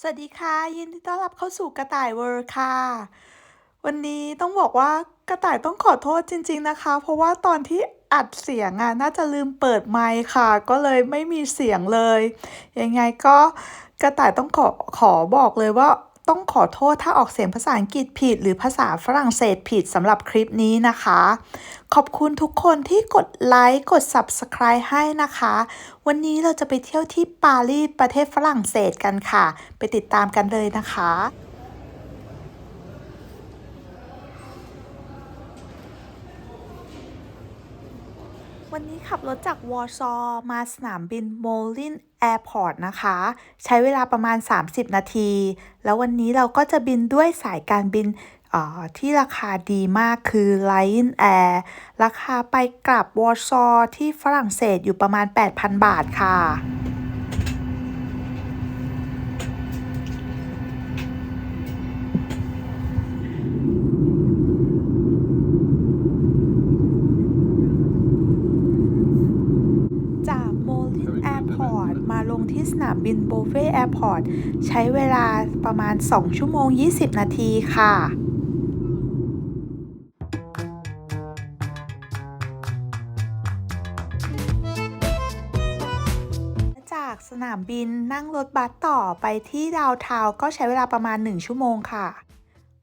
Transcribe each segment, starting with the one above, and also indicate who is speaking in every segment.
Speaker 1: สวัสดีค่ะ ยินดีต้อนรับเข้าสู่กระต่ายเวิร์ค่ะ วันนี้ต้องบอกว่ากระต่ายต้องขอโทษจริง ๆนะคะ เพราะว่าตอนที่อัดเสียงอะน่าจะลืมเปิดไมค์ค่ะ ก็เลยไม่มีเสียงเลย ยังไงก็กระต่ายต้องขอขอบอกเลยว่า ต้องขอโทษถ้าออกเสียงภาษาอังกฤษผิด หรือภาษาฝรั่งเศสผิดสำหรับคลิปนี้นะคะ ขอบคุณทุกคนที่กดไลค์กด Subscribe ให้นะคะ วันนี้เราจะไปเที่ยวที่ปารีสประเทศฝรั่งเศสกันค่ะ ไปติดตามกันเลยนะคะ วันนี้ขับรถจากวอร์ซอมาสนามบินโมลินแอร์พอร์ตนะคะ ใช้เวลาประมาณ 30 นาที แล้ววันนี้เราก็จะบินด้วยสายการบินออที่ราคาดีมากคือ Lion Air ราคาไปกลับวอร์ซอที่ฝรั่งเศสอยู่ประมาณ 8,000 บาทค่ะ จากโมลินแอร์พอร์ตมาล งที่สนามบินโบเฟ่แอร์พอร์ตใช้เวลาประมาณ 2 ชั่วโมง 20 นาทีค่ะจากสนามบินนั่งรถบัสต่อไปที่ดาวน์ทาวก็ใช้เวลาประมาณ 1 ชั่วโมงค่ะ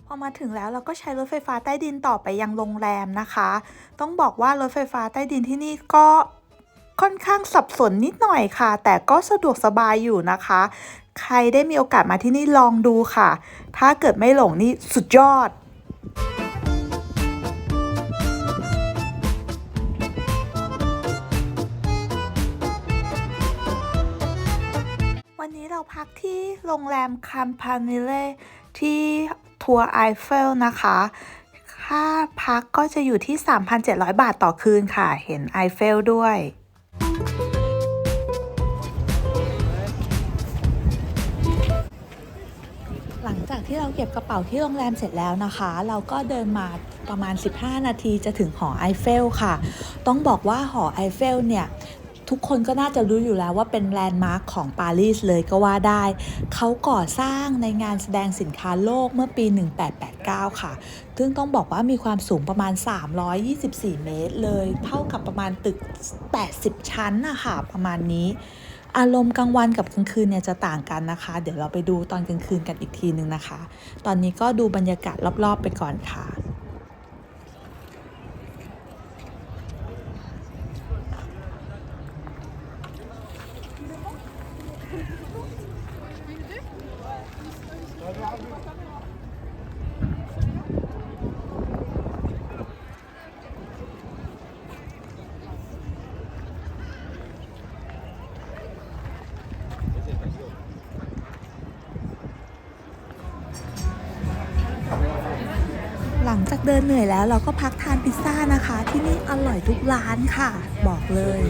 Speaker 1: พอมาถึงแล้วเราก็ใช้รถไฟฟ้าใต้ดินต่อไปยังโรงแรมนะคะ ต้องบอกว่ารถไฟฟ้าใต้ดินที่นี่ก็ ค่อนข้างสับสนนิดหน่อยค่ะ แต่ก็สะดวกสบายอยู่นะคะ ใครได้มีโอกาสมาที่นี่ลองดูค่ะ ถ้าเกิดไม่หลงนี่สุดยอดวันนี้เราพักที่โรงแรมคัมพานิเล่ที่ทัวร์ไอเฟลนะคะ ค่าพักก็จะอยู่ที่ 3,700 บาทต่อคืนค่ะ เห็นไอเฟลด้วย ที่เราเก็บกระเป๋าที่โรงแรมเสร็จแล้วนะคะ เราก็เดินมาประมาณ 15 นาทีจะถึงหอไอเฟลค่ะ ต้องบอกว่าหอไอเฟลเนี่ยทุกคนก็น่าจะรู้อยู่แล้วว่าเป็นแลนด์มาร์คของปารีสเลยก็ว่าได้ เขาก่อสร้างในงานแสดงสินค้าโลกเมื่อปี 1889 ค่ะ ซึ่งต้องบอกว่ามีความสูงประมาณ 324 เมตรเลย เท่ากับประมาณตึก 80 ชั้นนะคะประมาณนี้ อารมณ์กลางวันกับกลางคืนเนี่ยจะต่างกันนะคะ เดี๋ยวเราไปดูตอนกลางคืนกันอีกทีนึงนะคะ ตอนนี้ก็ดูบรรยากาศรอบๆไปก่อนค่ะ เดินเหนื่อยแล้วเราก็พักทานพิซซ่านะคะ ที่นี่อร่อยทุกร้านค่ะ บอกเลย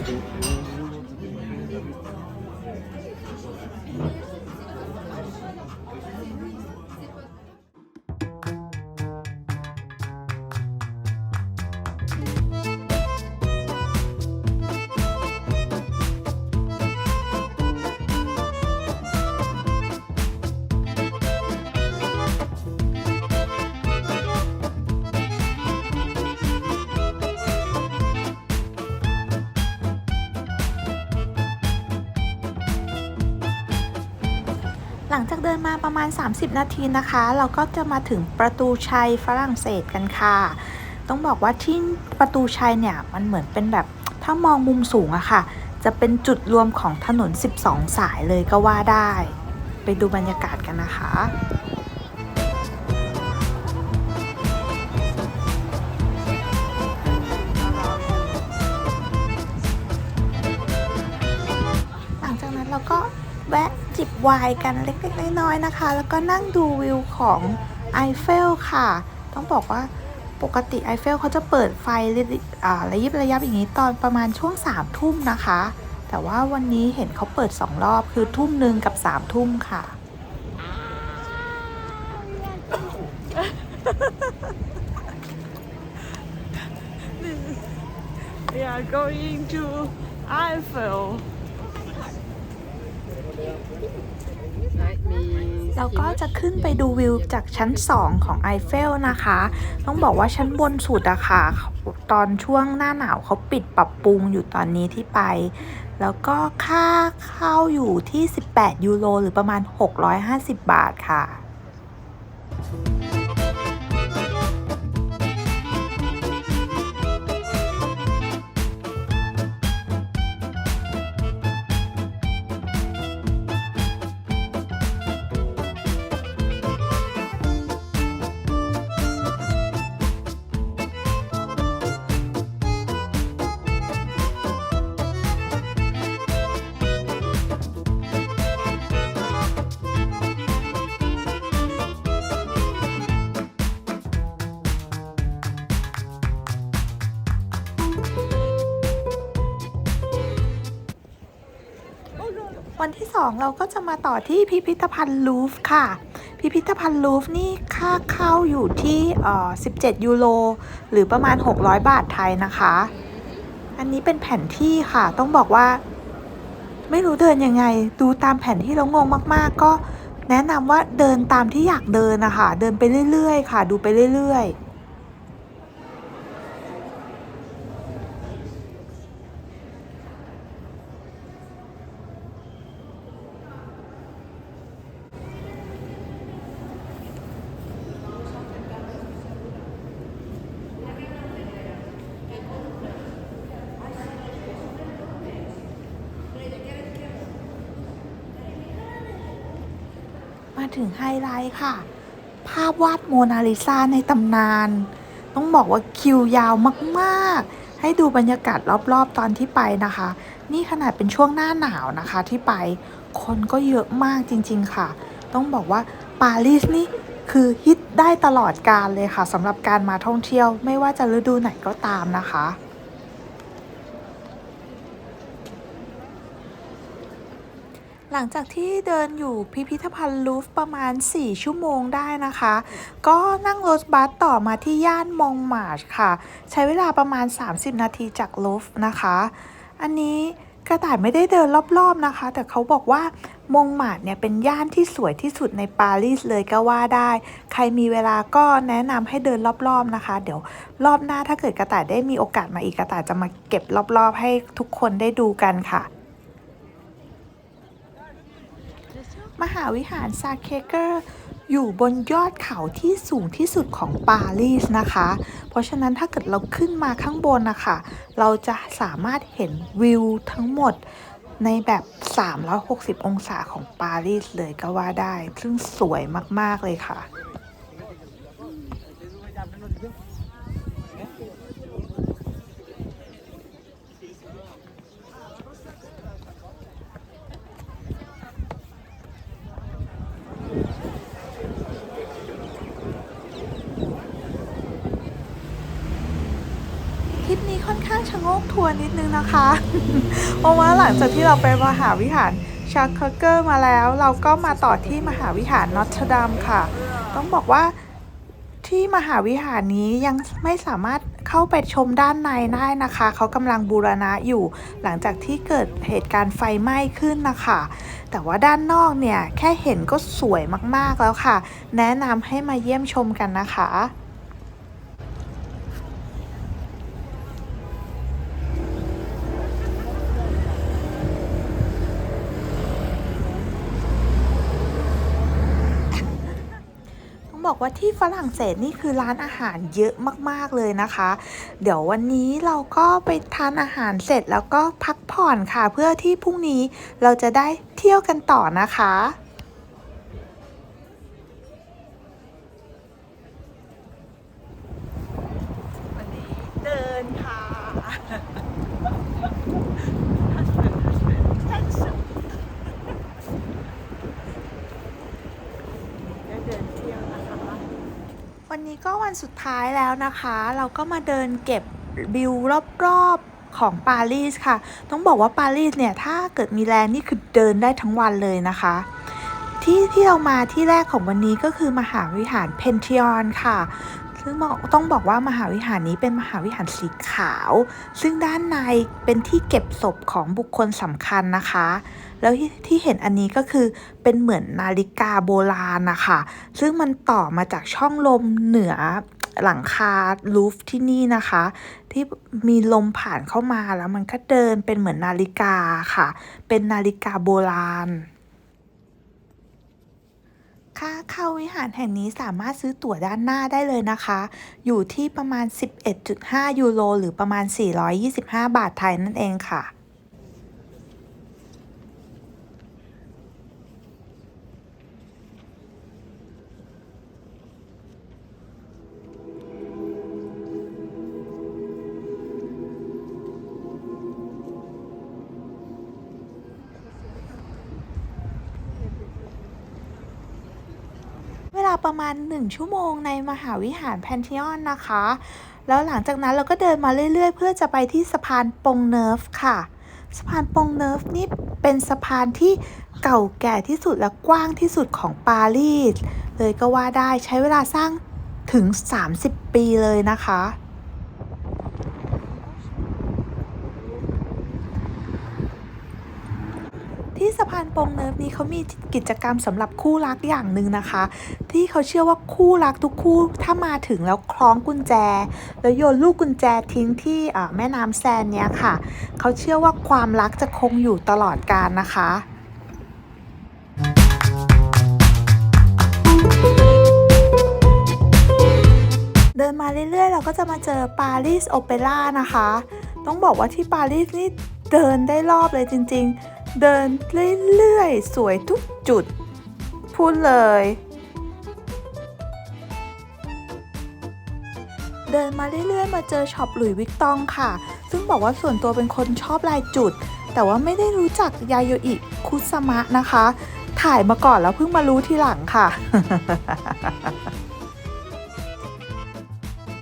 Speaker 1: หลังจากเดินมาประมาณ 30 นาทีนะคะ เราก็จะมาถึงประตูชัยฝรั่งเศสกันค่ะ ต้องบอกว่าที่ประตูชัยเนี่ยมันเหมือนเป็นแบบถ้ามองมุมสูงอะค่ะ จะเป็นจุดรวมของถนน 12 สายเลยก็ว่าได้ ไปดูบรรยากาศกันนะคะ วน์กันเล็กๆน้อยๆนะคะ แล้วก็นั่งดูวิวของไอเฟลค่ะ ต้องบอกว่าปกติไอเฟลเขาจะเปิดไฟระยิบระยับอย่างนี้ตอนประมาณช่วงสามทุ่มนะคะ แต่ว่าวันนี้เห็นเขาเปิดสองรอบคือทุ่มหนึ่งกับสามทุ่มค่ะ
Speaker 2: We are going to Eiffel.
Speaker 1: เราก็จะขึ้นไปดูวิวจากชั้น 2 ของไอเฟลนะคะ ต้องบอกว่าชั้นบนสุดอะค่ะ ตอนช่วงหน้าหนาวเขาปิดปรับปรุงอยู่ตอนนี้ที่ไป แล้วก็ค่าเข้าอยู่ที่ 18 ยูโรหรือประมาณ 650 บาทค่ะ 2 เราก็จะมาต่อที่พิพิธภัณฑ์ลูฟ์ค่ะ พิพิธภัณฑ์ลูฟ์นี่ค่าเข้าอยู่ที่เอ่อ17 ยูโร หรือประมาณ 600 บาทไทยนะคะ อันนี้เป็นแผนที่ค่ะ ต้องบอกว่า ไม่รู้เดินยังไง ดูตามแผนที่แล้วงงมาก ๆ ก็แนะนำว่าเดินตามที่อยากเดินนะคะ เดินไปเรื่อย ๆ ค่ะ ดูไปเรื่อย ๆ ถึงไฮไลท์ค่ะ ภาพวาดโมนาลิซาในตำนาน ต้องบอกว่าคิวยาวมากๆ ให้ดูบรรยากาศรอบๆตอนที่ไปนะคะ นี่ขนาดเป็นช่วงหน้าหนาวนะคะที่ไปคนก็เยอะมากจริงๆค่ะ ต้องบอกว่าปารีสนี่คือฮิตได้ตลอดการเลยค่ะสำหรับการมาท่องเที่ยวไม่ว่าจะฤดูไหนก็ตามนะคะ หลังจากที่เดินอยู่พิพิธภัณฑ์ลูฟประมาณ 4 ชั่วโมงได้นะคะ ก็นั่งรถบัสต่อมาที่ย่านมองมาร์ชค่ะ ใช้เวลาประมาณ 30 นาทีจากลูฟนะคะ อันนี้กระต่ายไม่ได้เดินรอบๆนะคะ แต่เขาบอกว่ามงมาร์ชเนี่ยเป็นย่านที่สวยที่สุดในปารีสเลยก็ว่าได้ ใครมีเวลาก็แนะนำให้เดินรอบๆนะคะ เดี๋ยวรอบหน้าถ้าเกิดกระต่ายได้มีโอกาสมาอีกกระต่ายจะมาเก็บรอบๆ ให้ทุกคนได้ดูกันค่ะ มหาวิหารซาเคเกอร์อยู่บนยอดเขาที่สูงที่สุดของปารีสนะคะ เพราะฉะนั้นถ้าเกิดเราขึ้นมาข้างบนนะคะ เราจะสามารถเห็นวิวทั้งหมดในแบบ 360 องศาของปารีสเลยก็ว่าได้ ซึ่งสวยมาก ๆ เลยค่ะ ทริปนี้ค่อนข้างชะงกทัวร์นิดนึงนะคะ เพราะว่าหลังจากที่เราไปมหาวิหารชาร์คเกอร์มาแล้ว เราก็มาต่อที่มหาวิหารนอตทอร์ดัมค่ะ ต้องบอกว่าที่มหาวิหารนี้ยังไม่สามารถเข้าไปชมด้านในได้นะคะ เขากำลังบูรณะอยู่หลังจากที่เกิดเหตุการณ์ไฟไหม้ขึ้นนะคะ แต่ว่าด้านนอกเนี่ย แค่เห็นก็สวยมากๆแล้วค่ะ แนะนำให้มาเยี่ยมชมกันนะคะ บอกว่าที่ฝรั่งเศสนี่คือร้านอาหารเยอะมากๆเลยนะคะ เดี๋ยววันนี้เราก็ไปทานอาหารเสร็จแล้วก็พักผ่อนค่ะ เพื่อที่พรุ่งนี้เราจะได้เที่ยวกันต่อนะคะ
Speaker 2: วันนี้เดินค่ะได้เดินเที่ยวนะคะ
Speaker 1: วันนี้ ก็วันสุดท้ายแล้วนะคะ เราก็มาเดินเก็บวิวรอบๆของปารีสค่ะ ต้องบอกว่าปารีสเนี่ย ถ้าเกิดมีแรงนี่คือเดินได้ทั้งวันเลยนะคะ ที่ที่เรามาที่แรกของวันนี้ก็คือมหาวิหารเพนทิออนค่ะ ซึ่งต้องบอกว่ามหาวิหารนี้เป็นมหาวิหารสีขาว ซึ่งด้านในเป็นที่เก็บศพของบุคคลสำคัญนะคะ แล้วทที่เห็นอันนี้ก็คือเป็นเหมือนนาฬิกาโบราณนะคะซึ่งมันต่อมาจากช่องลมเหนือหลังคาลูฟที่นี่นะคะ ที่มีลมผ่านเข้ามาแล้วมันก็เดินเป็นเหมือนนาฬิกาค่ะ เป็นนาฬิกาโบราณ ค่าเข้าวิหารแห่งนี้สามารถซื้อตั๋วด้านหน้าได้เลยนะคะ อยู่ที่ประมาณ 11.5 ยูโร หรือประมาณ 425 บาทไทยนั่นเองค่ะ ประมาณ 1 ชั่วโมงในมหาวิหารแพนเทียนนะคะ แล้วหลังจากนั้นเราก็เดินมาเรื่อยๆ เพื่อจะไปที่สะพานปงเนิร์ฟค่ะ สะพานปงเนิร์ฟนี่เป็นสะพานที่เก่าแก่ที่สุดและกว้างที่สุดของปารีสเลยก็ว่าได้ใช้เวลาสร้างถึง 30 ปีเลยนะคะ ที่สะพานปงเนิฟนี้เขามีกิจกรรมสำหรับคู่รักอย่างหนึ่งนะคะ ที่เขาเชื่อว่าคู่รักทุกคู่ถ้ามาถึงแล้วคล้องกุญแจ แล้วโยนลูกกุญแจทิ้งที่แม่น้ำแซนเนี้ยค่ะ เขาเชื่อว่าความรักจะคงอยู่ตลอดกาลนะคะเดินมาเรื่อยๆ เราก็จะมาเจอปารีสโอเปร่านะคะ ต้องบอกว่าที่ปารีสนี่เดินได้รอบเลยจริง ๆ เดินเรื่อยๆ สวยทุกจุด พูดเลย เดินมาเรื่อยๆ มาเจอช็อปหลุยวิกตองค่ะ ซึ่งบอกว่าส่วนตัวเป็นคนชอบลายจุด แต่ว่าไม่ได้รู้จักยาโยอิคุสมะนะคะ ถ่ายมาก่อนแล้วเพิ่งมารู้ทีหลังค่ะ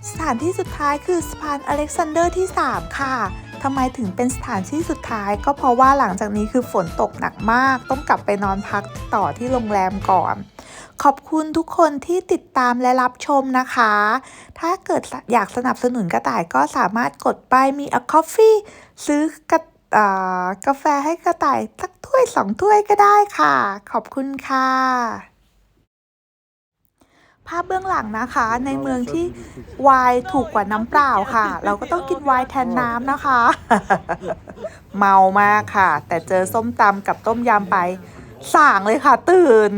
Speaker 1: สถานที่สุดท้ายคือสะพานอเล็กซานเดอร์ที่ 3 ค่ะ ทำไมถึงเป็นสถานที่สุดท้าย ก็เพราะว่าหลังจากนี้คือฝนตกหนักมาก ต้องกลับไปนอนพักต่อที่โรงแรมก่อน ขอบคุณทุกคนที่ติดตามและรับชมนะคะ ถ้าเกิดอยากสนับสนุนกระต่ายก็สามารถกดไปมี a coffee ซื้อกระอ่ากาแฟให้กระต่ายสักถ้วยสองถ้วยก็ได้ค่ะ ขอบคุณค่ะ ภาพเบื้องหลังนะคะ ในเมืองที่ไวน์ถูกกว่าน้ำเปล่าค่ะ เราก็ต้องกินไวน์แทนน้ำนะคะ เมามากค่ะ แต่เจอส้มตำกับต้มยำไปส่างเลยค่ะตื่น